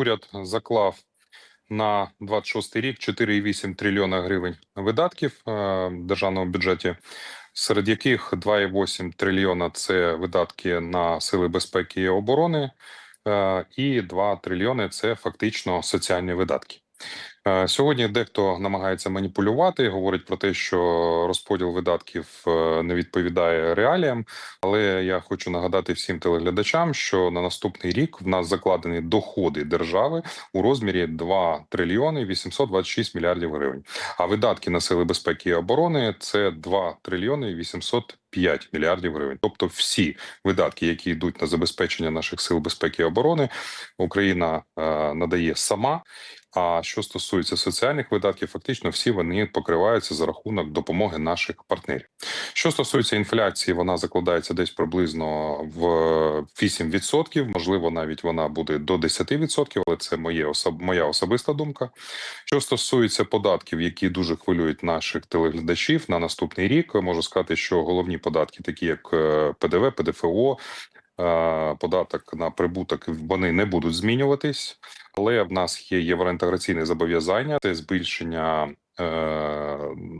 Уряд заклав на 26 рік 4,8 трильйона гривень видатків е, в державному бюджеті, серед яких 2,8 трильйона це видатки на сили безпеки і оборони, е, і 2 трильйони це фактично соціальні видатки. Е, Сьогодні дехто намагається маніпулювати, говорить про те, що розподіл видатків е, не відповідає реаліям. Але я хочу нагадати всім телеглядачам, що на наступний рік в нас закладені доходи держави у розмірі 2 трильйони 826 мільярдів гривень. А видатки на сили безпеки і оборони це 2 трильйони 805 мільярдів гривень. Тобто, всі видатки, які йдуть на забезпечення наших сил безпеки і оборони, Україна е, надає сама. А що стосується соціальних видатків, фактично всі вони покриваються за рахунок допомоги наших партнерів. Що стосується інфляції, вона закладається десь приблизно в 8%, можливо, навіть вона буде до 10%, але це моє особ... моя особиста думка. Що стосується податків, які дуже хвилюють наших телеглядачів на наступний рік, можу сказати, що головні податки, такі як е, ПДВ, ПДФО. Е, Податок на прибуток вони не будуть змінюватись, але в нас є євроінтеграційне зобов'язання це збільшення е,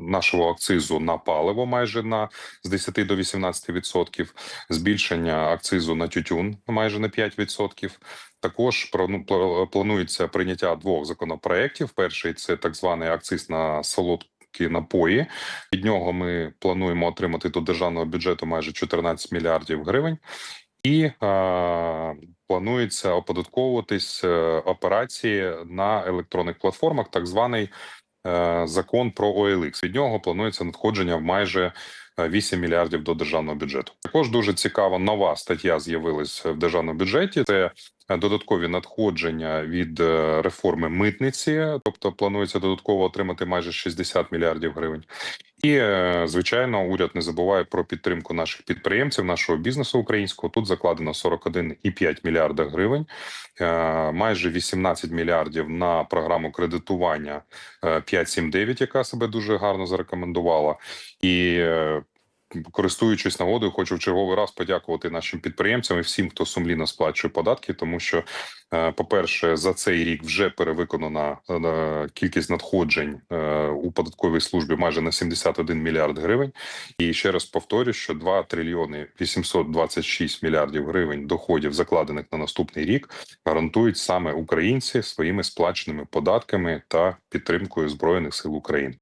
нашого акцизу на паливо майже на з 10 до 18 відсотків, збільшення акцизу на тютюн майже на 5 відсотків. Також ну, планується прийняття двох законопроєктів. Перший це так званий акциз на солодкі напої. Від нього ми плануємо отримати до державного бюджету майже 14 мільярдів гривень. І е, планується оподатковуватись е, операції на електронних платформах, так званий е, закон про OLX. Від нього планується надходження в майже е, 8 мільярдів до державного бюджету. Також дуже цікава нова стаття з'явилась в державному бюджеті. Це е, додаткові надходження від е, реформи митниці, тобто планується додатково отримати майже 60 мільярдів гривень. І е, звичайно, уряд не забуває про підтримку наших підприємців, нашого бізнесу українського. Тут закладено 41,5 мільярда гривень, е, майже 18 мільярдів на програму кредитування е, 5.7.9, яка себе дуже гарно зарекомендувала. І е, користуючись нагодою, хочу в черговий раз подякувати нашим підприємцям і всім, хто сумлінно сплачує податки, тому що, е, по-перше, за цей рік вже перевиконана е, кількість надходжень е, у податковій службі майже на 71 мільярд гривень. І ще раз повторю, що 2 трильйони 826 мільярдів гривень доходів, закладених на наступний рік, гарантують саме українці своїми сплаченими податками та підтримкою збройних сил України.